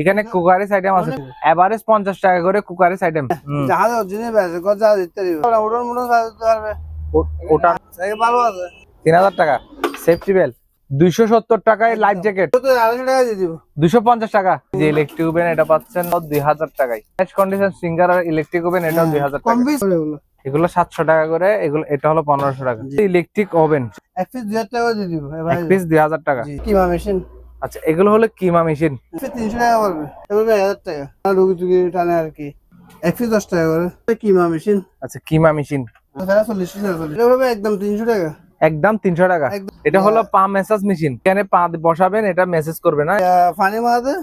এখানে cookeries item আছে। Average পঞ্চাশ টাকা করে কুকারিস আইটেম জাহাজ অরিজিনাল ব্যাস জাহাজ দিতে ওটার মনে দিতে পারবে। ওটা ভালো আছে। তিন হাজার টাকা। সেফটি বেল দুইশো সত্তর টাকায় লাইফ জ্যাকেট তো আড়াইশো টাকা দিব। দুশো পঞ্চাশ টাকা। যে ইলেকট্রিক ওভেন এটা পাচ্ছেন দুই হাজার টাকায়। ক্যাশ কন্ডিশন সিঙ্গার আর ইলেকট্রিক ওভেন এটাও দুই হাজার কম টাকা এগুলো সাতশো টাকা করে এগুলো এটা হলো পনেরোশো টাকা। Electric oven. এক পিস দুই হাজার টাকা দিয়ে দিব এক পিস দুই হাজার টাকা। কিমা মেশিন। আচ্ছা এগুলো হলো কিমা মেশিন। তিনশো টাকা পড়বে এগুলো হাজার টাকা। রুগী টুগি টানে আর কি। এক পিস দশ টাকা করে। কিমা মেশিন। আচ্ছা কিমা মেশিন। চল্লিশ টাকা একদম তিনশো টাকা। একদম তিনশো টাকা। এটা হলো পা মেসাজ মেশিন এখানে পা বসাবেন এটা মেসেজ করবে না। পানি মারাতে।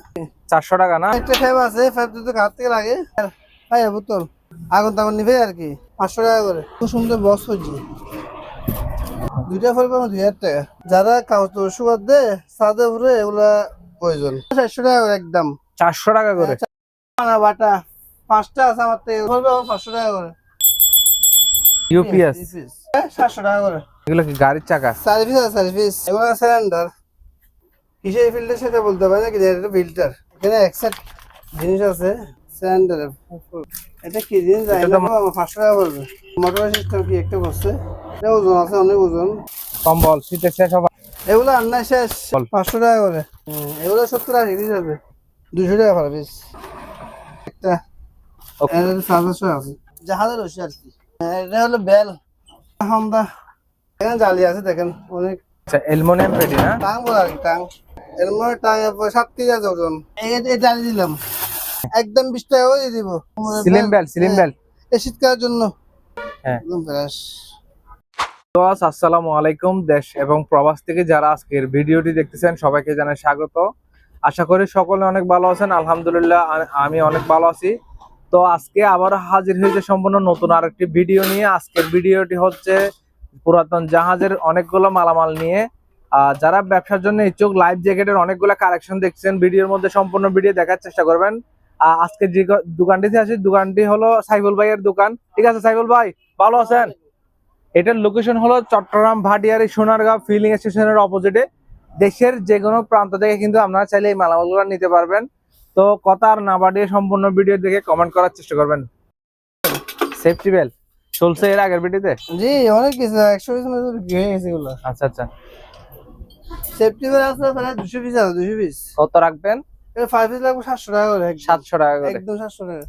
চারশো টাকা না? একটা ফ্যাব আছে ফ্যাব যদি ঘাট থেকে লাগে। ভাই বোতল। আগুন তাগুন নিবে আর কি? পাঁচশো টাকা করে। খুব সুন্দর বক্স হচ্ছে দুইটা ফল পাবো দুই হাজার টাকা। যারা কাগজ সুগার দেয় সাদে উপরে এগুলা প্রয়োজন। চারশো টাকা করে একদম। চারশো টাকা করে? বাটা। পাঁচটা আছে আমার থেকে। ফল পাবো পাঁচশো টাকা করে। ইউপিএস সাতশো টাকা করে। এগুলো কি গাড়ির চাকা? সার্ভিস আছে সার্ভিস। এগুলো সিলিন্ডার। কিসের ফিল্টার সেটা বলতে পারি না কি ফিল্টার এখানে একসাথ জিনিস আছে সিলিন্ডার এটা কি জানি আমার পাঁচশো টাকা পড়বে। মোটর সিস্টেম কি একটা করছে এটা ওজন আছে অনেক ওজন। কম্বল শীতের শেষ হবে। এগুলো আন্না শেষ। পাঁচশো টাকা করে। এগুলো সত্তর আশি পিস হবে দুশো টাকা পার পিস একটা Okay. এটা সাতশো আছে। জাহাজের রসি আর কি। এটা হলো বেল। হামদা। এখানে জালি আছে দেখেন অনেক। আচ্ছা অ্যালুমিনিয়াম পেটি না? টাং বলে আর কি টাং। মধ্যে টাং সাত কেজি আছে ওজন। এই জালি দিলাম। একদম বিশ টাকা করে দিব। Slim belt slim belt. এই শীতকালের জন্য। হ্যাঁ। একদম ফ্রেশ তো আসসালামু আলাইকুম দেশ এবং প্রবাস থেকে যারা আজকের ভিডিওটি দেখতেছেন সবাইকে জানাই স্বাগত। আশা করি সকলে অনেক ভালো আছেন আলহামদুলিল্লাহ আমি অনেক ভালো আছি। তো আজকে আবার হাজির হয়েছে সম্পূর্ণ নতুন আরেকটি ভিডিও নিয়ে। আজকের ভিডিওটি হচ্ছে পুরাতন জাহাজের অনেকগুলো মালামাল নিয়ে। যারা ব্যবসার জন্য ইচ্ছুক লাইফ জ্যাকেটের অনেকগুলো কালেকশন দেখছেন ভিডিওর মধ্যে সম্পূর্ণ ভিডিও দেখার চেষ্টা করবেন। আজকে যে দোকানটিতে আছি দোকানটি হলো সাইফুল ভাইয়ের দোকান। ঠিক আছে সাইফুল ভাই ভালো আছেন? এটার লোকেশন হলো চট্টগ্রাম ভাটিয়ারি সোনারগাঁও ফিলিং স্টেশনের অপোজিটে দেশের যে কোনো প্রান্ত থেকে কিন্তু আপনারা চাইলে এই মালামালগুলো নিতে পারবেন। তো কথা আর না বাড়িয়ে সম্পূর্ণ ভিডিও দেখে কমেন্ট করার চেষ্টা করবেন। সেফটি বেল চলছে এর আগের ভিডিওতে জি অনেক কিছু একশো পিস মতো হয়ে গেছে এগুলো। আচ্ছা আচ্ছা। সেফটি বেল আছে প্রায় দুশো পিস আছে দুশো পিস। কত রাখবেন? এর ফাইভ পিস লাগবে সাতশো টাকা করে সাতশো টাকা করে। একদম সাতশো টাকা।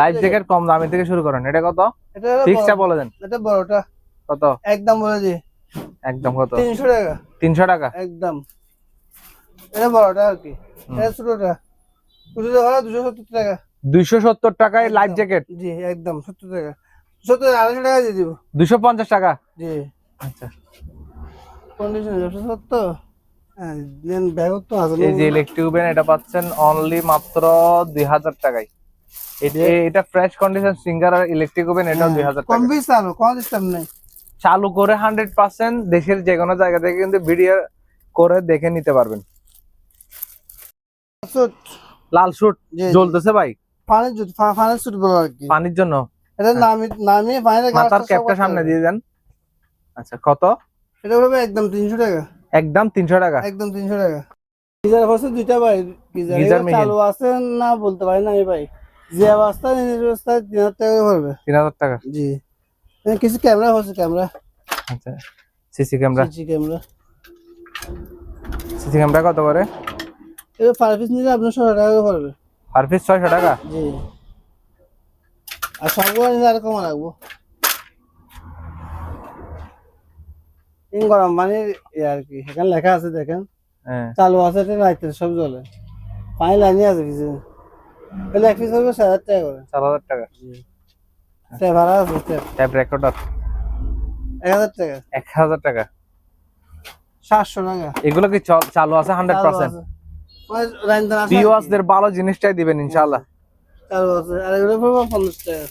লাইট জ্যাকেট কম দামের থেকে শুরু করেন। এটা কত? এটা ফিক্সটা বলে দেন। এটা বড়টা। কত? একদম বলে দি একদম কত? 300 টাকা। 300 টাকা? একদম। এটা বড়টা আর কি। এটা ছোটটা। টাকা টাকায় লাইট জ্যাকেট জি একদম 70 টাকা। 70 250 টাকা দিয়ে টাকা? জি। আচ্ছা। কন্ডিশন 270 এই যে ইলেকট্রিক ওভেন এটা পাচ্ছেন অনলি মাত্র দুই হাজার টাকায়। এটা- এটা ফ্রেশ কন্ডিশন সিঙ্গার আর ইলেকট্রিক ওভেন এটাও দুই হাজার টাকা বেশ চালো কম সিস্টেম নেই। চালু করে হান্ড্রেড পার্সেন্ট দেশের যে কোনো জায়গা থেকে কিন্তু ভিডিও করে দেখে নিতে পারবেন। সুট লাল শুট জি। জ্বলতেছে ভাই। পানির পা- পানির সুট বলো আর কি। পানির জন্য? এটা নামি নামিয়ে পানিতে মাথার ক্যাপটা সামনে দিয়ে দেন। আচ্ছা কত? এটা হবে একদম তিনশো টাকা। একদম তিনশো টাকা। একদম তিনশো টাকা। গিজার হচ্ছে দুইটা ভাই গিজার। চালু আছে না বলতে পারি না আমি ভাই। যে অবস্থা নিজের অবস্থায় তিন হাজার টাকা পড়বে। তিন হাজার টাকা। জি। কিছু ক্যামেরা হচ্ছে ক্যামেরা। আচ্ছা CC camera. CC camera. CC camera কত করে? এটা পার পিস নিলে আপনার ছশো টাকা পড়বে। পার পিস ছয়শো টাকা? জি। আর সবগুলো আর কমা রাখব তিন গরম ইয়ে আর কি এখানে লেখা আছে দেখেন। হ্যাঁ। চালু আছে রাখতে সব জলে। পানি লাইনে আছে কিছু। তাহলে এক পিস হবে সাত হাজার টাকা করে। হাজার টাকা। স্টেপ ভাড়া আছে ট্যাব রেকর্ডার এক হাজার টাকা। এক হাজার টাকা। সাতশো টাকা। এগুলো কি চালু আছে হান্ড্রেড পার্সেন্ট। ভিউয়ার্সদের ভালো জিনিসটাই দিবেন ইনশাআল্লাহ। চালু আছে। আর এগুলো পড়ব পঞ্চাশ টাকা।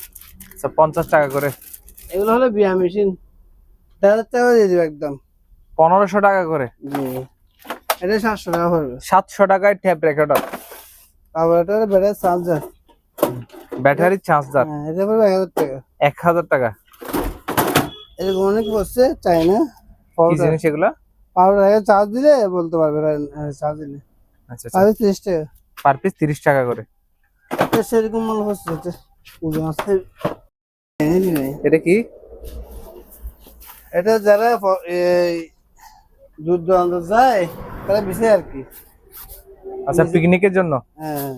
আচ্ছা পঞ্চাশ টাকা করে। এগুলো হলো বিয়া মেশিন। দেড় হাজার টাকা দিয়ে দিবে একদম। পনেরোশো টাকা করে। এটা সাতশো টাকা পড়বে। সাতশো টাকায় ট্যাব রেকর্ডার। এটা ব্যাটারি চার্জার ব্যাটারি চার্জার হ্যাঁ এটা পড়বে এক হাজার টাকা। এক হাজার টাকা। এরকম অনেক বসছে চাইনা কি জিনিস এগুলো? বারো চার্জ দিলে বলতে পারবে চার্জ দিলে। আচ্ছা পাবে টাকা। পার পিস তিরিশ টাকা করে। সেরকম মাল হচ্ছে ওজন আছে এটা কি? এটা যারা দূর দূরান্ত যায় তারা বেশি আর কি। আচ্ছা পিকনিকের জন্য? হ্যাঁ।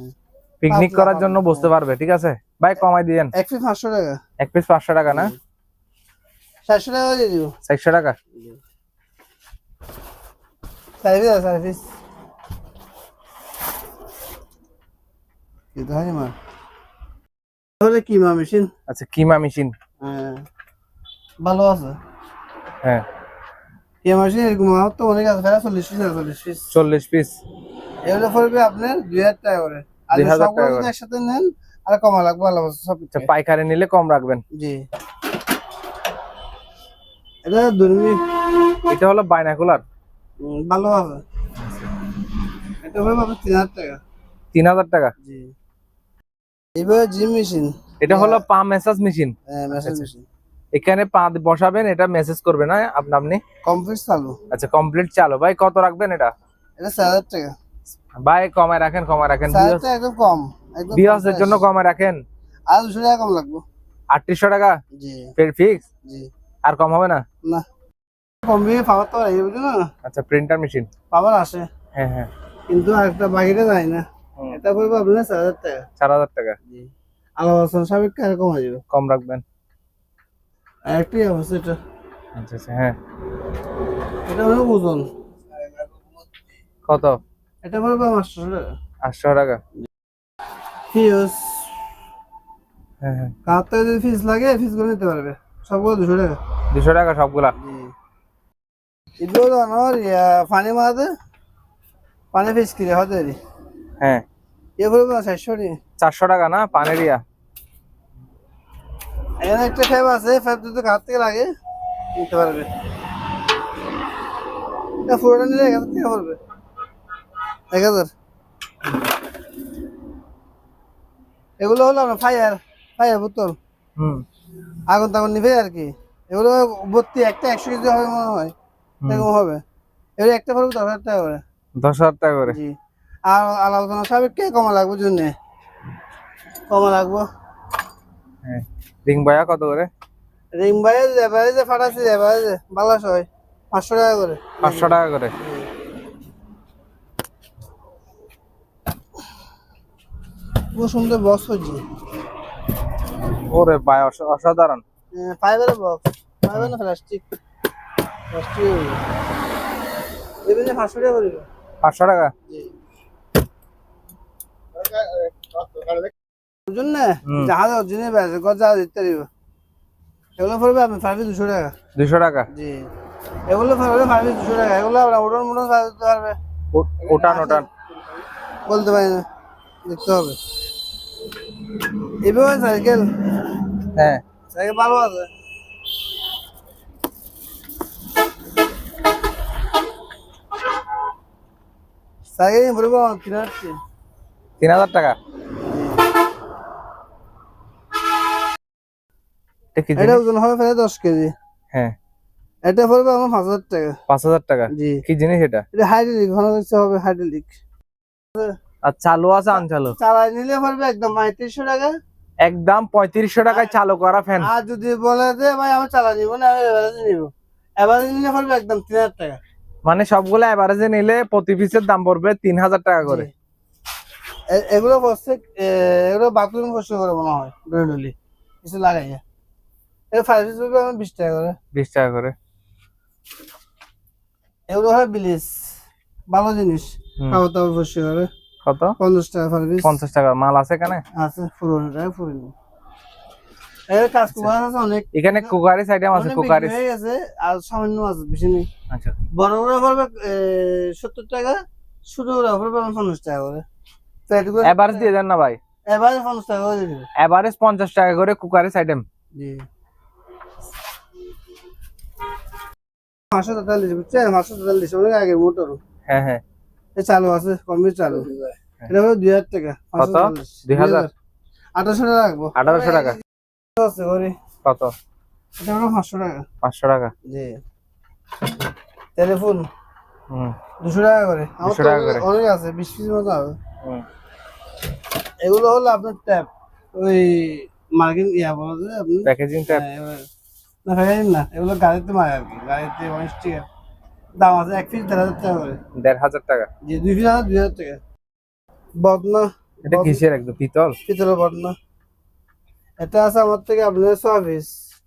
পিকনিক করার জন্য বসতে পারবে ঠিক আছে? ভাই কমাই দিয়েন। এক পিস পাঁচশো টাকা। এক পিস পাঁচশো টাকা না? চারশো টাকা দিয়ে দিব। চারশো টাকা? সার্ভিস আছে সার্ভিস হয় মা? তাহলে কি মা মেশিন? আচ্ছা কিমা মেশিন। হ্যাঁ। ভালো আছে। হ্যাঁ। কি মেশিন এরকম আমার তো অনেক আছে প্রায় চল্লিশ পিস আছে চল্লিশ পিস। চল্লিশ পিস। এগুলো পড়বে আপনার দুই হাজার টাকা করে। আর 2000 সবগুলো টাকা করে। একসাথে নেন আর কমা লাগবে আছে সব আচ্ছা পাইকারি নিলে কম রাখবেন। জি। এটা দুর্মি এটা হলো বাইনাকুলার। ভালো হবে। এটা হবে আপনার তিন হাজার টাকা। তিন হাজার টাকা। জি। এবার জিম মেশিন। এটা হলো পা মেসাজ মেশিন। হ্যাঁ মেশিন মেশিন। এখানে পা বসাবেন এটা মেসেজ করবে না আপনি আপনি? কমপ্লিট চালু। আচ্ছা কমপ্লিট চালো। ভাই কত রাখবেন এটা? এটা চার হাজার টাকা। ভাই কমায় রাখেন কমায় রাখেন। চার হাজার টাকা একদম কম একদম বিয়াসের জন্য কমায় রাখেন? আর দুশো টাকা কম লাগবে। আটত্রিশশো টাকা? জি। ফিক্স জি। আর কম হবে না? না। কমবে পাওয়ার তো এই বুঝো না? আচ্ছা প্রিন্টার মেশিন পাওয়ার আসে। হ্যাঁ হ্যাঁ। কিন্তু আরেকটা বাকিটা যায় না। এটা পড়বে আপনার চার হাজার টাকা। চার হাজার টাকা। জি। আলোচনা সাপেক্ষে আর কম হয়ে যাবে কম রাখবেন। আর একটাই অবস্থা এটা। আচ্ছা আচ্ছা হ্যাঁ। এটা হলো ওজন। কত? এটা পড়বে পাঁচশো টাকা। আটশো টাকা? ফিউজ হ্যাঁ হ্যাঁ। কার যদি ফিস লাগে ফিস করে নিতে পারবে। সবগুলো দুশো টাকা। দুশো টাকা সবগুলা? এগুলো আমার পানি মারাতে। পানি ফিস কিনে হতে হ্যাঁ। এ পড়বে চারশো নিয়ে চারশো টাকা না? পানেরিয়া এখানে একটা ফ্যাব আছে ফ্যাব যদি কার থেকে লাগে নিতে পারবে। পুরোটা নিলে এক হাজার টাকা পড়বে। এক হাজার। এগুলো হলো আপনার ফায়ার ফায়ার বোতল। হুম। আগুন তাগুন নিবে আর কি। এগুলো ভর্তি একটা একশো কেজি হবে মনে হয়। এরকম হবে। এগুলো একটা পড়বে দশ হাজার টাকা করে। দশ হাজার টাকা করে। জি। আর আলোচনা কে কমা লাগবে জন্য কমা লাগবো। হ্যাঁ। রিং বয়া কত করে? রিং বাইরে এবারে যে ফাটাচ্ছি এবারে যে বালাস হয় পাঁচশো টাকা করে। পাঁচশো টাকা করে। খুব সুন্দর বক্স হচ্ছে ওরে ভাই অস- অসাধারণ। ফাইবারের বক্স ফাইবার না প্লাস্টিক প্লাস্টিক যে পাঁচশো টাকা পড়বে পাঁচশো টাকা? জি। হুম। জাহাজ অরিজিনাল ব্যাস এগুলো পড়বে আপনি পারবে দুশো টাকা। দুশো টাকা? জি। এগুলো পড়বে পারবে দুশো টাকা। এগুলো আপনার ওটার পারবে। ও- ওটান ওটান বলতে পারি না। দেখতে হবে। এবার সাইকেল? হ্যাঁ। সাইকেল ভালো আছে? সাইকেল বলব তিন হাজার তিন হাজার টাকা? এটা ওজন হবে প্রায় দশ কেজি। হ্যাঁ। এটা পড়বে আমার পাঁচ হাজার টাকা। পাঁচ হাজার টাকা? জি। কি জিনিস এটা? এটা হাইড্রোলিক ঘন হবে হাইড্রোলিক আর চালু আছে আনচালু চালাই নিলে পড়বে একদম পঁয়ত্রিশশো টাকা। একদম পঁয়ত্রিশশো টাকায় চালু করা ফ্যান আর যদি বলে যে ভাই আমি চালা নিব না আমি এভারেজ নিব। এভারেজ নিলে পড়বে একদম তিন হাজার টাকা। মানে সবগুলো এভারেজে নিলে প্রতি পিসের দাম পড়বে তিন হাজার টাকা করে। এগুলো বসছে এগুলো বাথরুম বসে করে মনে হয় ডলি কিছু লাগাইয়া। এটা ফাইভ পিস পড়বে আমার বিশ টাকা করে। বিশ টাকা করে। এগুলো হয় বিলিস। ভালো জিনিস। করে কত? পঞ্চাশ টাকা ফাইভ পিস পঞ্চাশ টাকা। মাল আছে এখানে? আছে পুরোনো টাকা পুরোনো। আর সামান্য আছে বেশি নেই। আচ্ছা। বড় বড় পড়বে সত্তর টাকা ছোট বড় পড়বে পঞ্চাশ টাকা করে। পেট করে এভারেজ দিয়ে দেন না ভাই। এবারে পঞ্চাশ টাকা করে এভারেজ পঞ্চাশ টাকা করে আইটেম জি। পাঁচশো তেতাল্লিশ বুঝছেন পাঁচশো তেতাল্লিশ অনেক আগের মোটর? হ্যাঁ হ্যাঁ। চালু আছে কমবে চালু। এটা হলো দুই হাজার টাকা কত? দুই হাজার? আঠারোশো টাকা রাখব আঠারোশো টাকা। আছে করে কত? এটা হলো পাঁচশো টাকা। পাঁচশো টাকা। জি। টেলিফোন। দুশো টাকা করে। আমার টাকা করে। অনেক আছে বিশ পিস মতো হবে। এগুলো হলো আপনার ট্যাপ ওই মার্কিন ইয়া বলা যায় আপনি প্যাকেজিং ট্যাপ হ্যাঁ, এবার- না ফেকাইন না। এগুলো গাড়িতে মারে আর কি। গাড়িতে অনেক টিকা। দাম আছে এক পিস দেড় হাজার টাকা করে। দেড় হাজার টাকা? যে দুই পিস আছে দুই হাজার টাকা। বদনা এটা কিসের একদম? পিতল? পিতলের বদনা। এটা আছে আমার থেকে আপনার ছয় পিস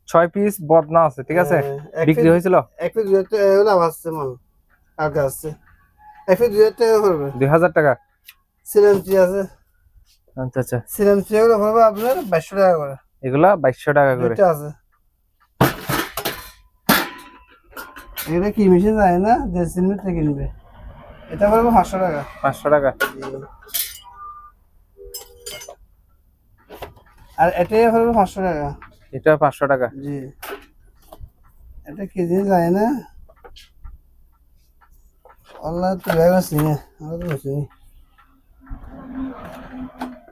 ছয় পিস বদনা আছে ঠিক আছে? হ্যাঁ, বিক্রি হয়েছিল? এক পিস দুই হাজার টাকা। আবার আসছে মাল। আগে আসছে এক পিস দুই হাজার টাকা করবে দুই হাজার টাকা? সিলেন্সি আছে। আচ্ছা আচ্ছা। সিলেন্সি এগুলো করবে আপনার বাইশশো টাকা করে। এগুলা বাইশশো টাকা করে। আছে। এটা কি মেশিন যায় না? দেড় সিমেন্টে কিনবে এটা করব পাঁচশো টাকা। পাঁচশো টাকা। আর এটাই করব পাঁচশো টাকা। এটা পাঁচশো টাকা। জি। এটা কেজি যায় না? অনলাইন তো না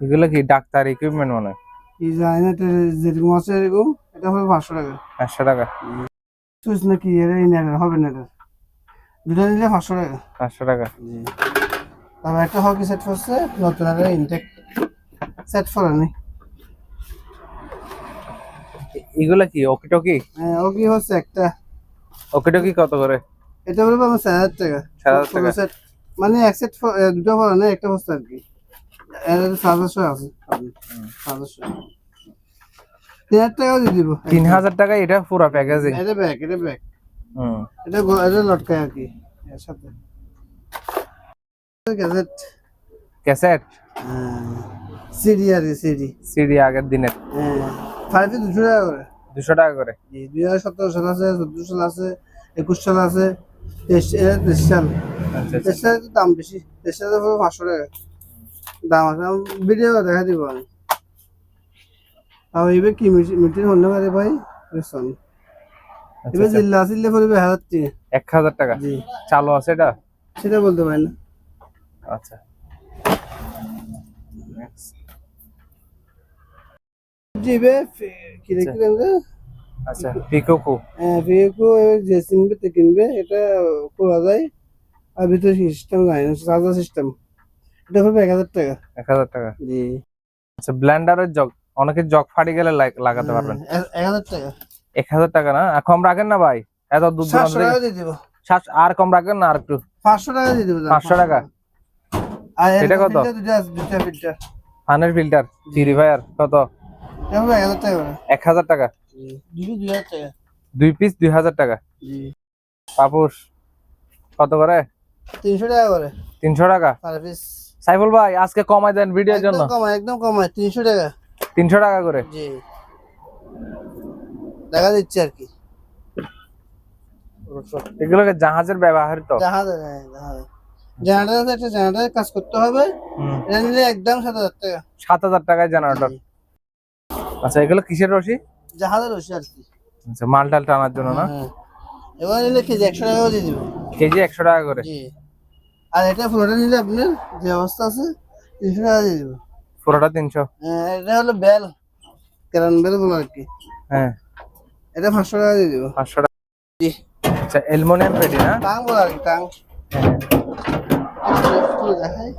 এগুলো কি ডাক্তার ইকুইপমেন্ট মনে হয়? কি যায় না এটা যেরকম আছে এরকম এটা হবে পাঁচশো টাকা। পাঁচশো টাকা। চুজ নাকি এর ইনার হবে না এটার দুটো নিলে পাঁচশো টাকা। পাঁচশো টাকা। জি। তারপর একটা হকি সেট হচ্ছে নতুন আর ইনটেক সেট ফরানি এগুলা কি ওকে টকি হ্যাঁ ওকি হচ্ছে একটা। ওকে টকি কত করে? এটা বলব আমার সাড়ে হাজার টাকা। সাড়ে হাজার টাকা। সেট মানে এক সেট দুটো ফরানি একটা হচ্ছে আর কি। এর সাতাশশো আছে। সাতাশশো। এটা ব্যাগ ব্যাগ এটা আর কি হ্যাঁ, আগের হ্যাঁ, দুশো টাকা করে। টাকা করে। দুই হাজার সতেরো সাল আছে চোদ্দ সাল আছে একুশ সাল আছে দাম বেশি পাঁচশো টাকা। দাম আছে বিডিও দেখা দিব আমি। আর এবার কি মিটিং হলে পারে ভাই? বুঝছেন আচ্ছা, এবার। জিল্লা আসলে পড়বে হাজার টাকা এক হাজার টাকা? জি। চালু আছে এটা? সেটা বলতে পারি না। আচ্ছা। জিবে কি দেখি রে? আচ্ছা পিকোকু হ্যাঁ ভিকো যে কিনবে তে কিনবে এটা খোলা যায়। আর ভিতরে সিস্টেম নাই চার্জার সিস্টেম। এটা হবে এক হাজার টাকা। এক হাজার টাকা। জি। আচ্ছা ব্লেন্ডারের জগ অনেকে জগ ফাটি গেলে লাগ- লাগাতে পারবেন। এক- হাজার টাকা। এক হাজার টাকা না? আর কম রাখেন না ভাই। এত দূর দূরান্ত আর কম রাখেন না আর একটু। পাঁচশো টাকা দিয়ে দিব। 500 টাকা? এটা কত? দুইটা ফিল্টার। পিউরিফায়ার কত? এক হাজার টাকা দুই পিস দুই হাজার টাকা। পাপুস কত করে? তিনশো টাকা করে। তিনশো টাকা? সাইফুল ভাই আজকে কমাই দেন ভিডিওর জন্য। একদম কমায় একদম কমায়। তিনশো টাকা। তিনশো টাকা করে। জি। দেখা দিচ্ছি আর কি। এগুলোকে জাহাজের ব্যবহারিত জাহাজ হ্যাঁ, জেনারেটর একটা জেনারেটর কাজ করতে হবে। একদম সাত হাজার টাকা। সাত হাজার টাকায় জেনারেটর আচ্ছা এগুলো কিসের রশি? জাহাজের আর কি। আচ্ছা মাল টাল টানার জন্য না? হ্যাঁ। এবার নিলে কেজি একশো টাকাও দিয়ে দিব। কেজি একশো টাকা করে। আর এটা ফ্লোটা নিলে আপনার যে অবস্থা আছে তিনশো টাকা দিয়ে দিব। পুরোটা তিনশো? হ্যাঁ, এটা হলো বেল। কেরান বেল বলো আর কি। হ্যাঁ। এটা পাঁচশো টাকা দিয়ে দিব। পাঁচশো টাকা। জি। আচ্ছা অ্যালুমিনিয়াম পেটি না? টাং বলো আর কি টাং। দেখাই।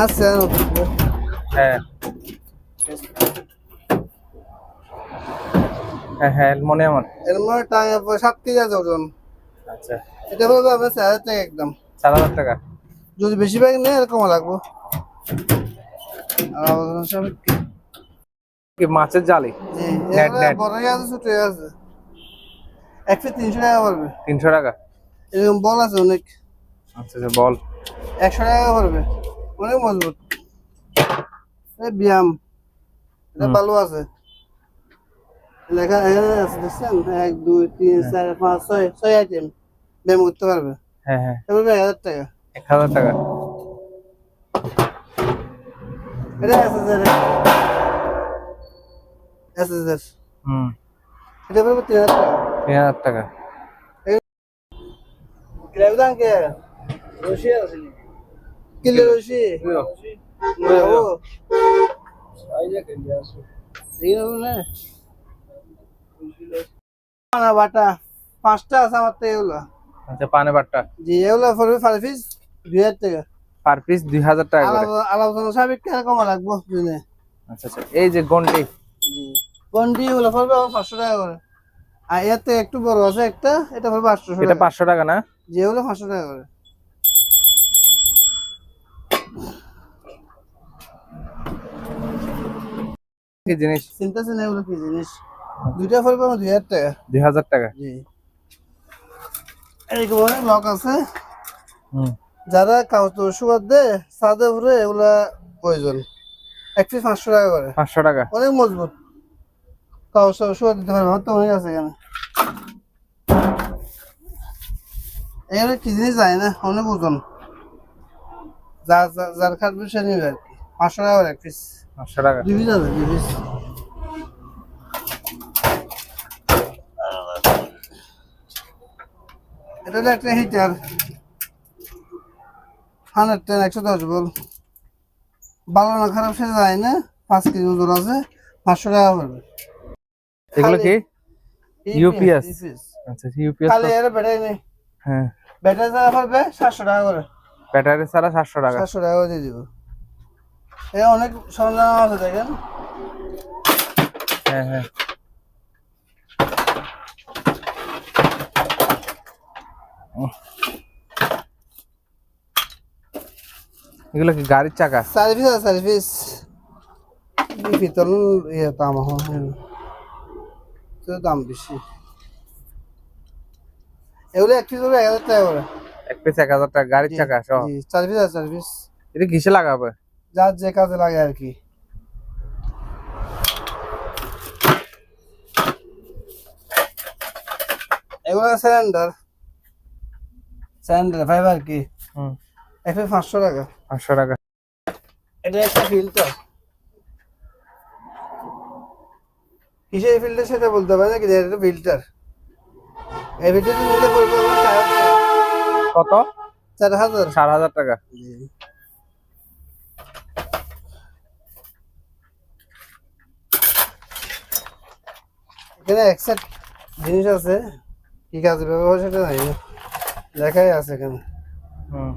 আচ্ছা হ্যাঁ। হ্যাঁ হ্যাঁ অ্যালুমিনিয়াম। মধ্যে টাং সাত কেজি আছে ওজন। আচ্ছা। এটা বলব আপনার চার হাজার টাকা একদম। চার হাজার টাকা। যদি বেশি ব্যাগ নেই এরকম লাগবো। মাছের জালি। বড় আছে ছোট আছে। এক ফিট তিনশো টাকা পড়বে। তিনশো টাকা? এরকম বল আছে অনেক। আচ্ছা আচ্ছা বল। একশো টাকা পড়বে। অনেক মজবুত। এই ব্যায়াম। এটা ভালো আছে। লেখা এখানে আছে দেখছেন? এক দুই তিন চার পাঁচ ছয় ছয় আইটেম ব্যায়াম করতে পারবে। হ্যাঁ হ্যাঁ। এক হাজার টাকা। এক হাজার টাকা। এটা এসএসআর এসএসআর হুম। এটা পড়বে তিন হাজার টাকা। তিন হাজার টাকা। কিলাবে কে? রশি আছে কিলো রশি? ও। দেখি না বাটা। পাঁচটা আছে আমার তো এগুলো। আচ্ছা পানে বাট্টা জি এগুলো পড়বে ফাইভ পিস দুই হাজার টাকা। পার পিস দুই হাজার টাকা আলাদা সাবেক টাকা কমা লাগবো দিনে আচ্ছা আচ্ছা এই যে গন্ডি। জি বন্ডি এগুলো পড়বে পাঁচশো টাকা করে। আর থেকে একটু বড় আছে একটা এটা পড়বে আটশো এটা পাঁচশো টাকা না? জি এগুলো পাঁচশো টাকা করে। কি জিনিস? চিন্তা আছে এগুলো কি জিনিস? দুইটা পড়বে আমার দুই হাজার টাকা। দুই হাজার টাকা। জি। অনেক লক আছে। যারা কাউতো সুগার দেয় সাদে উপরে এগুলা প্রয়োজন। এক পিস পাঁচশো টাকা করে। পাঁচশো টাকা। অনেক মজবুত। কাউ সুগার দিতে পারবে আমার তো অনেক আছে এখানে। এখানে কি জিনিস যায় না অনেক ওজন। যার- যার খাটবে সে নিবে আর কি। পাঁচশো টাকা করে এক পিস। পাঁচশো টাকা। দুই পিস আছে দুই পিস। এটা একটা হিটার হান্ড্রেড টেন একশো দশ বল। ভালো না খারাপ সে যায় না পাঁচ কেজি ওজন আছে পাঁচশো টাকা পড়বে। এগুলো কি? UPS? UPS আচ্ছা ইউপিএস খালি এর ব্যাটারি নেই। হ্যাঁ। ব্যাটারি ছাড়া পড়বে সাতশো টাকা করে। ব্যাটারি ছাড়া সাতশো টাকা। সাতশো টাকা করে দিয়ে দিব। এ অনেক সরঞ্জাম আছে দেখেন। হ্যাঁ হ্যাঁ। এগুলো কি গাড়ির চাকা? সার্ভিস আছে সার্ভিস পিতল ইয়ে দাম তো দাম বেশি। এগুলো এক পিস হবে এক হাজার টাকা করে। এক পিস এক হাজার টাকা গাড়ির চাকা সহ। সার্ভিস আছে সার্ভিস এটা কিসে লাগাবে? যার যে কাজে লাগে আর কি। এগুলো সিলিন্ডার সিলিন্ডার ফাইবার কি? হুম। এক পিস পাঁচশো টাকা। পাঁচশো টাকা। এটা একটা ফিল্টার কিসের ফিল্টার সেটা বলতে পারে না কিন্তু এটা ফিল্টার এই ফিল্টার নিলে পড়বে কত? চার হাজার। চার হাজার টাকা। এখানে একসেট জিনিস আছে। কি কাজে ব্যবহার সেটা নাই না। লেখাই আছে এখানে। হুম।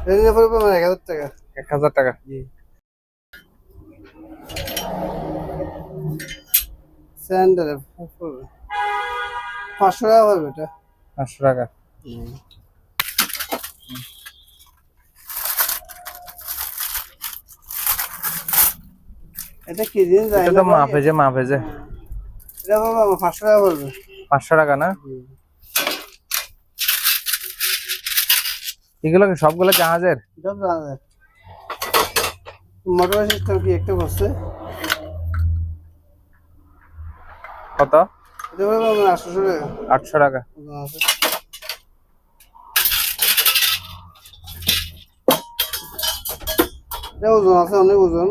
এটা নিলে পড়বে আমার এক হাজার টাকা। এক হাজার টাকা। জি। স্যান্ডেল পড়বে। পাঁচশো টাকা পড়বে এটা। পাঁচশো টাকা। এটা কি জিনিস? জানি এটা তো মাপে যে মাপে যে। এটা আমার পাঁচশো টাকা পড়বে। পাঁচশো টাকা না? এগুলো কি সবগুলো জাহাজের? সব মোটর সিস্টেম কি একটা কত? আটশো টাকা। ওজন আছে। এটা ওজন আছে অনেক ওজন।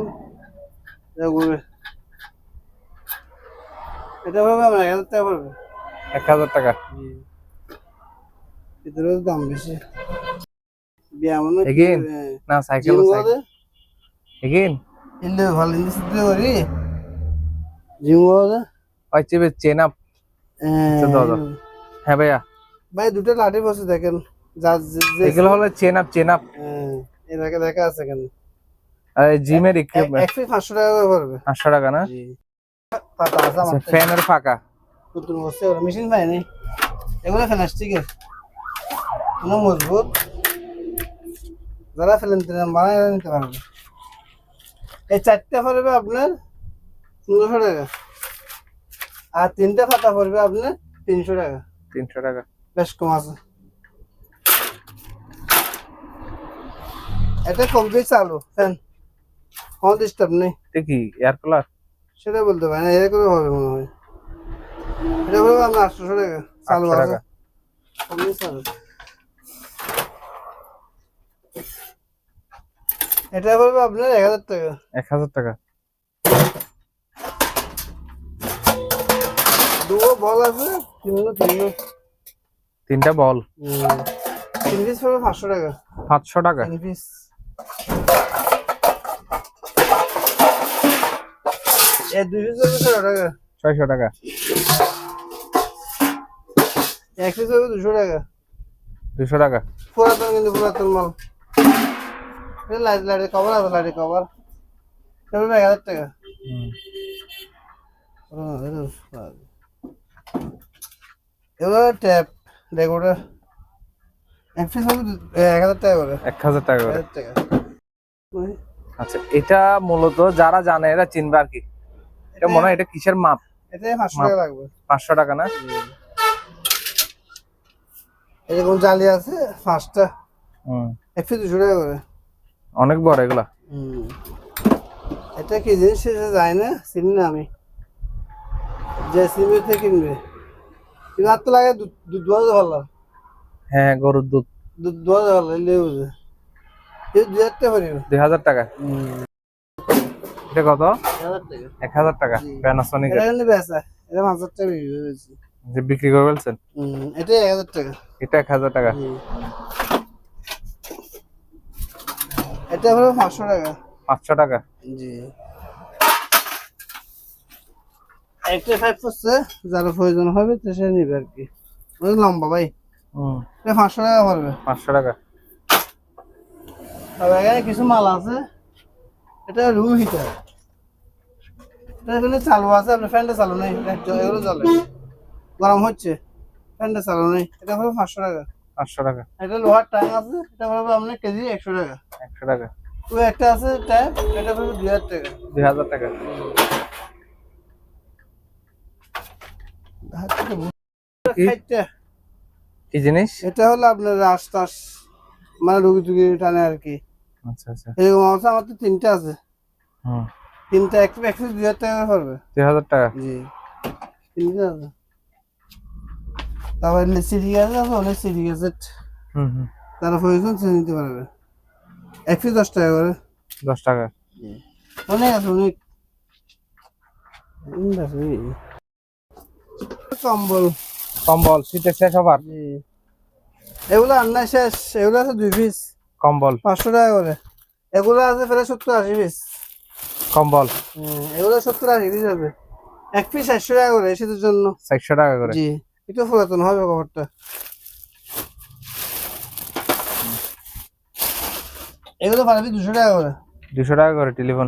এটা আমার এক হাজার টাকা পড়বে। এক হাজার টাকা। দাম বেশি। Again? না সাইকেল জিম করে এগেইন। ইল্লে ভালো ইন্দি সিদ্ধ করি। জিম করে ওই চেপে চেন আপ। দাও। হ্যাঁ ভাইয়া। ভাই দুটো লাঠি বসে দেখেন। এগুলো হলো চেন আপ চেন আপ। হ্যাঁ, দেখা আছে জিমের ইকুইপমেন্ট পাঁচশো টাকা করে পড়বে। পাঁচশো টাকা না? জি। পাতা আছে আমার। আচ্ছা, ফ্যানের ফাঁকা। নতুন বসছে মেশিন পায়নি এগুলো প্লাস্টিকের কোনো মজবুত যারা ফেলেন তেলেন বানায় নিতে পারবে। এই চারটে পড়বে আপনার পনেরোশো টাকা। আর তিনটে পাতা পড়বে আপনার তিনশো টাকা। তিনশো টাকা। বেশ কম আছে। এটা কমপ্লিট চালু ফ্যান। কোনো ডিস্টার্ব নেই। কি এয়ার কুলার সেটা বলতে পারি না এরকম হবে মনে হয়। এটা বলব আপনার আটশোশো টাকা চালু আছে। টাকা। কমপ্লিট চালু। এটা বলব আপনার এক হাজার টাকা। এক হাজার টাকা। দুটো বল আছে তিনটো তিনটো। তিনটা বল। তিন পিস পড়বে পাঁচশো টাকা। পাঁচশো টাকা। তিন পিস এ দুই পিস পড়বে ছশো টাকা। ছয়শো টাকা। এক পিস হবে দুশো টাকা। দুশো টাকা। পুরাতন কিন্তু পুরাতন মাল এটা লাইট লাইটের কভার আছে লাইটের কভার। এটা পড়বে এক হাজার টাকা। হুম। এগুলো ট্যাপ রেগুলার এক পিস এক হাজার টাকা করে। এক হাজার টাকা করে। টাকা। আচ্ছা এটা মূলত যারা জানে এরা চিনবে আর কি। এটা মনে হয় এটা কিসের মাপ? এটাই পাঁচশো টাকা লাগবে। পাঁচশো টাকা না? এরকম জালি আছে পাঁচটা। হুম। এক পিস দুশো টাকা করে। অনেক বড় এগুলা। এটা কি জিনিস সেটা যায় না? চিনি না আমি। যে সিমে থেকে কিনবে। কিন্তু আর তো লাগে দুধ দুধ দোয়া ভালো হ্যাঁ গরুর দুধ। দুধ দোয়া ভালো এলে বুঝে এই দুই হাজার টাকা দুই হাজার টাকা। এটা কত? এক হাজার টাকা। প্যানাসনিক এটা বেচা। এটা হাজার টাকা যে বিক্রি করে ফেলছেন? এটা এক হাজার টাকা। এটা এক হাজার টাকা জি। এটা হলো পাঁচশো টাকা। পাঁচশো টাকা। জি। একটা ফাইভ পড়ছে যারা প্রয়োজন হবে তো সে নিবে আর কি। লম্বা ভাই। হুম। এটা পাঁচশো টাকা পড়বে। পাঁচশো টাকা। তবে এখানে কিছু মাল আছে। এটা রুম হিটার এটা এখানে চালু আছে আপনার ফ্যানটা চালু নেই। এটা- এগুলো চলে গরম হচ্ছে। ফ্যানটা চালু নেই। এটা হলো পাঁচশো টাকা। পাঁচশো টাকা এটা লোহার ট্যাঙ্ক আছে এটা হলো আপনার কেজি একশো টাকা একশো টাকা ওই একটা আছে ট্যাপ এটা হলো দুই হাজার টাকা দুই হাজার টাকা কি? জিনিস এটা হলো আপনার রাস টাস মানে রুগী টুগি টানে আর কি আচ্ছা আচ্ছা এরকম আছে আমার তো তিনটা আছে তিনটা এক একশো দুই হাজার টাকা পড়বে দুই হাজার টাকা জি তিনটা আছে তারপর সিডি আছে আছে অনেক সিডি আছে হুম হুম। তারা প্রয়োজন সে নিতে পারবে। এক পিস দশ টাকা করে। দশ টাকা। অনেক আছে অনেক। কম্বল। কম্বল শীতের শেষ হবার? এগুলো রান্না শেষ। এগুলো আছে দুই পিস কম্বল। পাঁচশো টাকা করে। এগুলো আছে প্রায় সত্তর আশি পিস কম্বল। এগুলো সত্তর আশি পিস হবে এক পিস একশো টাকা করে শীতের জন্য। চারশো টাকা করে। জি। একটু পুরাতন হবে কভারটা। এগুলো পারবি দুশো টাকা করে। দুশো টাকা করে টেলিফোন।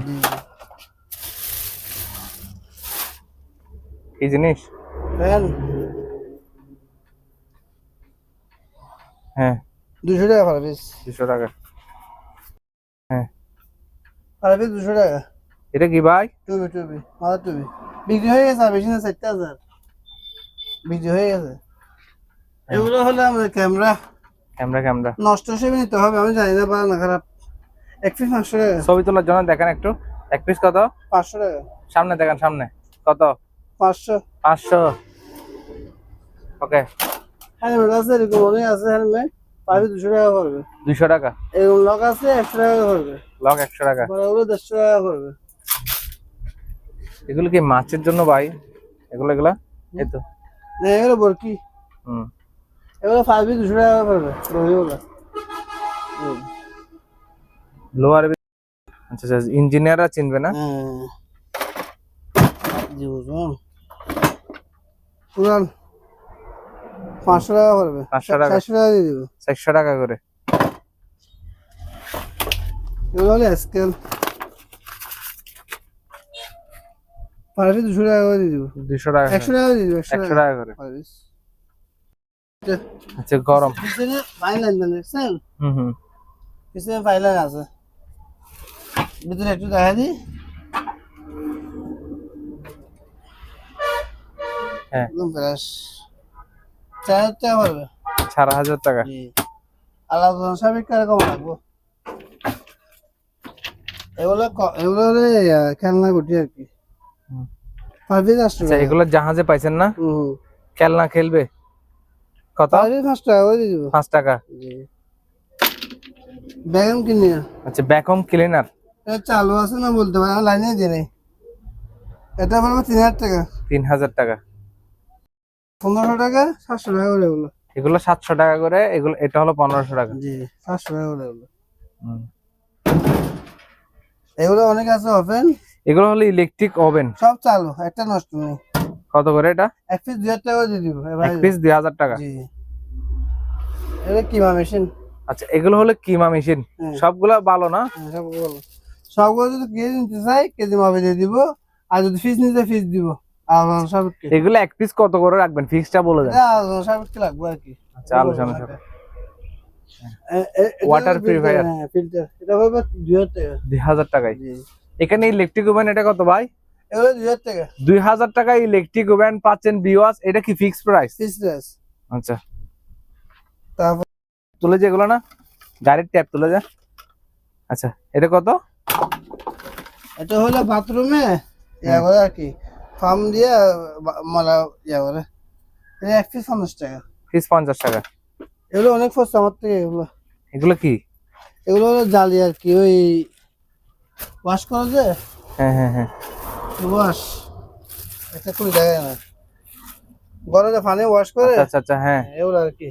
কি জিনিস? ফ্যান। হ্যাঁ। দুশো টাকা পারবিস দুশো টাকা। হ্যাঁ। পারবি দুশো টাকা। এটা কি ভাই? টুবি টুবি মাদার টুবি বিক্রি হয়ে গেছে বেশি না চারটে হাজার। বিক্রি হয়ে গেছে। এগুলো হলো আমাদের ক্যামেরা ক্যামেরা ক্যামেরা নষ্ট হিসেবে নিতে হবে আমি জানি না ভালো না খারাপ। এক পিস পাঁচশো টাকা। ছবি তোলার জন্য দেখেন একটু। এক পিস কত? পাঁচশো টাকা। সামনে দেখেন সামনে। কত? পাঁচশো। পাঁচশো। ওকে। হেলমেট আছে এরকম অনেক আছে হেলমেট পাবি দুশো টাকা পড়বে। দুইশো টাকা। এরকম লক আছে একশো টাকা পড়বে। লক একশো টাকা। বড় ওগুলো দেড়শো টাকা পড়বে। এগুলো কি মাছের জন্য ভাই? এগুলো এগুলা? এই তো। না এগুলো বরকি। হুম। এগুলো পাবি দুশো টাকা পড়বে রবিগুলো লোয়ার আচ্ছা আচ্ছা ইঞ্জিনিয়াররা চিনবে না? হ্যাঁ। জি পুরান পাঁচশো টাকা পড়বে। 500 টাকা। চারশো টাকা দিয়ে দেবো। চারশো টাকা করে। এগুলো হলে স্কেল পারবি দুশো টাকা করে দিয়ে দেবো। দুশো টাকা একশো টাকা দিয়ে দেবো একশো টাকা। করে। আচ্ছা গরম। পিছনে ফাইলাইন দেখছেন? হুম হুম। পিছনে ফাইলাইন আছে। ভিতরে একটু দেখা দিই হ্যাঁ। একদম ফ্রেশ চার হাজার টাকা পড়বে। চার হাজার টাকা। আলাদা সাবেক কীরকম লাগবো। এগুলো এগুলো খেলনা গুটি আর কি। পারবি পাঁচশো আচ্ছা এগুলো জাহাজে পাইছেন না? খেলনা খেলবে? কত? পাঁচ টাকা করে দিব। পাঁচ টাকা। জি। ব্যাগম কিনে আচ্ছা ব্যাকহোম ক্লিনার এটা চালু আছে না বলতে পারি আমার লাইনে দিয়ে নেই। এটা পড়বে তিন হাজার টাকা। তিন হাজার টাকা। পনেরোশো টাকা সাতশো টাকা করে এগুলো। এগুলো সাতশো টাকা করে এগুলো এটা হলো পনেরোশো টাকা। জি সাতশো টাকা করে এগুলো। হুম। এগুলো অনেক আছে ওপেন এগুলো হলো ইলেকট্রিক ওভেন সব চালু একটা নষ্ট নেই। কত করে এটা? এক পিস দুই হাজার টাকা দিয়ে দিব এক পিস দুই হাজার টাকা? জি। এটা কিমা মেশিন আচ্ছা এগুলো হলো কিমা মেশিন সবগুলা ভালো না? হ্যাঁ, সবগুলো সবগুলো যদি কেজি নিতে চাই কেজি মাপে দিয়ে দিব। আর যদি ফিস নিতে ফিস দিব। আলোচনা সাপেক্ষে এগুলো এক পিস কত করে রাখবেন? ফিক্সটা বলে দেন। এটা আলোচনা সাপেক্ষে লাগবে আর কি। আচ্ছা Water হলো purifier। filter, হ্যাঁ ফিল্টার এটা হবে দুই হাজার টাকা। দুই হাজার টাকায়। জি। এখানে ইলেকট্রিক ওভেন এটা কত ভাই? দুই হাজার টাকা। ইলেকট্রিক ওভেন পাচ্ছেন বিওয়াস এটা কি ফিক্স প্রাইস আচ্ছা। তারপর তুলে যে এগুলো না। গাড়ির ট্যাপ তুলে যা আচ্ছা এটা কত? এটা হলো বাথরুমে ইয়া করে আর কি। ফার্ম দিয়ে মালা ইয়া করে। এটা এক পিস পঞ্চাশ টাকা। পিস পঞ্চাশ টাকা। এগুলো অনেক সস্তা আমার থেকে এগুলো। এগুলো কি? এগুলো হলো জালি আর কি ওই ওয়াশ করা যে হ্যাঁ হ্যাঁ হ্যাঁ। ওয়াশ। একটা খুবই জায়গায় না গরমে পানি ওয়াশ করে? আচ্ছা আচ্ছা আচ্ছা হ্যাঁ। এগুলো আর কি।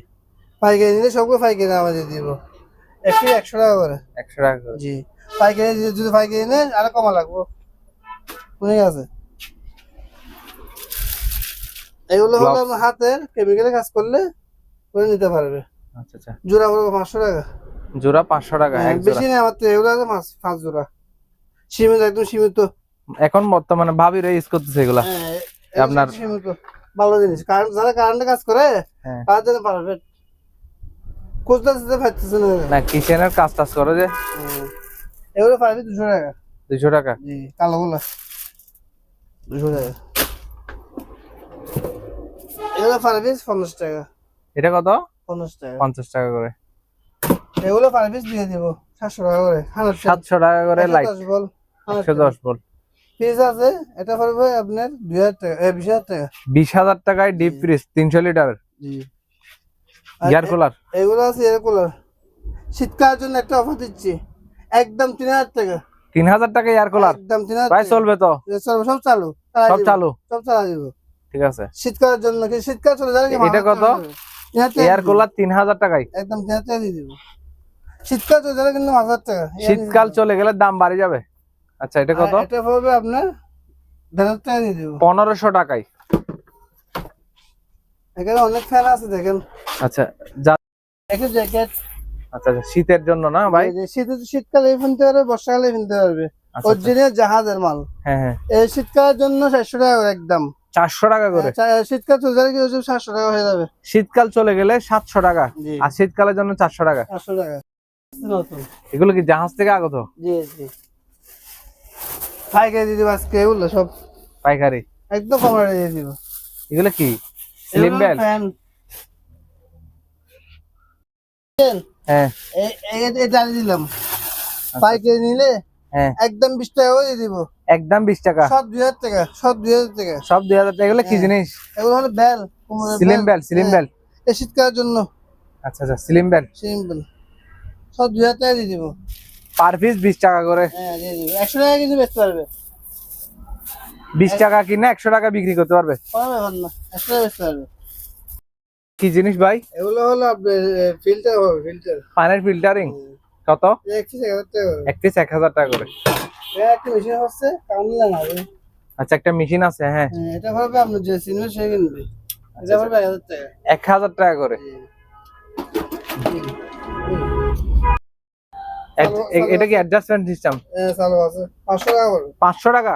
পাইকারি নিলে সবগুলো পাইকারি আমাদের দিব। একটি একশো টাকা করে। একশো টাকা করে। জি। পাইকারি যদি- যদি পাইকারি নেন আরও কমা লাগবো। ঠিক আছে এগুলো হলো আমার হাতের কেমিক্যালে কাজ করলে করে নিতে পারবে। আচ্ছা আচ্ছা। জোড়া পড়বে পাঁচশো টাকা। জোড়া পাঁচশো টাকা হ্যাঁ, এক বেশি নেই আমার তো এগুলো আছে পাঁচ জোড়া। সীমিত একদম সীমিত। এখন বর্তমানে ভাবিরা ইউজ করতেছে এগুলা। হ্যাঁ, আপনার- সীমিত ভালো জিনিস। কারণ যারা কারেন্টে কাজ করে তার জন্য পারফেক্ট খুঁজতে দিতে না। না কিচেনের কাজ টাজ করে যে। হ্যাঁ। এগুলো পারবে দুশো টাকা। দুশো টাকা? জি কালো গুলো দুশো টাকা। এগুলো পারবিস পঞ্চাশ টাকা। এটা কত? পঞ্চাশ টাকা। পঞ্চাশ টাকা করে। এগুলো পারবিস দিয়ে দিব। সাতশো টাকা করে। সাতশো টাকা করে লাইট বল। একশো দশ বল। ফিজ আছে এটা পারবে আপনার দুই হাজার টাকা বিশ হাজার টাকা। বিশ হাজার টাকায় ডিপ ফ্রিজ তিনশো লিটার এয়ার কুলার এগুলো আছে এরকম শীতকালের জন্য একটা অফার দিচ্ছি। একদম তিন হাজার টাকা। তিন হাজার টাকা এয়ার কুলার একদম তিন হাজার প্রায় চলবে তো? চলবে, সব চালু। সব চালু? সব চালা দিব। ঠিক আছে। শীতকালের জন্য কি? শীতকাল চলে যাবে কি? এটা মাথা কত? তিন হাজার টাকা এয়ার কুলার তিন হাজার টাকায়। একদম তিন হাজার টাকা দিয়ে দিব। শীতকাল চলে যাবে কিন্তু পাঁচ হাজার টাকা শীতকাল চলে গেলে দাম বাড়ে যাবে। আচ্ছা এটা। কত? এটা পড়বে আপনার দেড় হাজার টাকা দিয়ে দিব। পনেরোশো টাকায়। এখানে অনেক ফ্যান আছে দেখেন। আচ্ছা একটা জ্যাকেট। আচ্ছা আচ্ছা, শীতের জন্য না ভাই? শীতে শীতকালে কিনতে পারবে বর্ষাকালে কিনতে পারবে। অরিজিনাল জাহাজের মাল। হ্যাঁ হ্যাঁ। এই শীতকালের জন্য চারশো টাকা করে একদম। চারশো টাকা করে? চা- শীতকাল চলে যাবে কি সাতশো টাকা হয়ে যাবে। শীতকাল চলে গেলে সাতশো টাকা। আর শীতকালের জন্য চারশো টাকা। সাতশো টাকা। এগুলো কি জাহাজ থেকে আগত? জি জি। পাইকারি দিয়ে দিব আজকে এগুলো সব পাইকারি? একদম কম রেটে দিয়ে দিব। এগুলো কি? স্লিম বেল ফ্যান হ্যাঁ। এটা দিলাম। পাইকারি নিলে হ্যাঁ। একদম বিশ টাকা করে দিব। একদম বিশ টাকা? সব দুই হাজার টাকা সব দুই হাজার টাকা। সব দুই হাজার টাকা এগুলো কি হ্যাঁ। জিনিস? এগুলো হলো বেল স্লিম বেল স্লিম। বেল এই শীতকালের জন্য। আচ্ছা আচ্ছা স্লিম বেল সব দুই হাজার টাকা দিয়ে দিব। পার পিস বিশ টাকা করে। হ্যাঁ একশো টাকা কিন্তু বেচতে পারবে। বিশ টাকা কিনে একশো টাকা বিক্রি করতে পারবে? না একশো টাকা বেচতে পারবে। কি জিনিস ভাই? এগুলো হলো ফিল্টার হবে ফিল্টার পানির ফিল্টারিং কত? করে। এক হাজার টাকা করে। একটা মেশিন হচ্ছে কামলা হবে আচ্ছা একটা মেশিন আছে হ্যাঁ। হ্যাঁ, এটা ভাবে আপনার যে সিনেমা সে কিনবে এটা ভাবে এক হাজার টাকা। এক হাজার টাকা করে। এটা কি অ্যাডজাস্টমেন্ট সিস্টেম হ্যাঁ চালু আছে। পাঁচশো টাকা করবে পাঁচশো টাকা?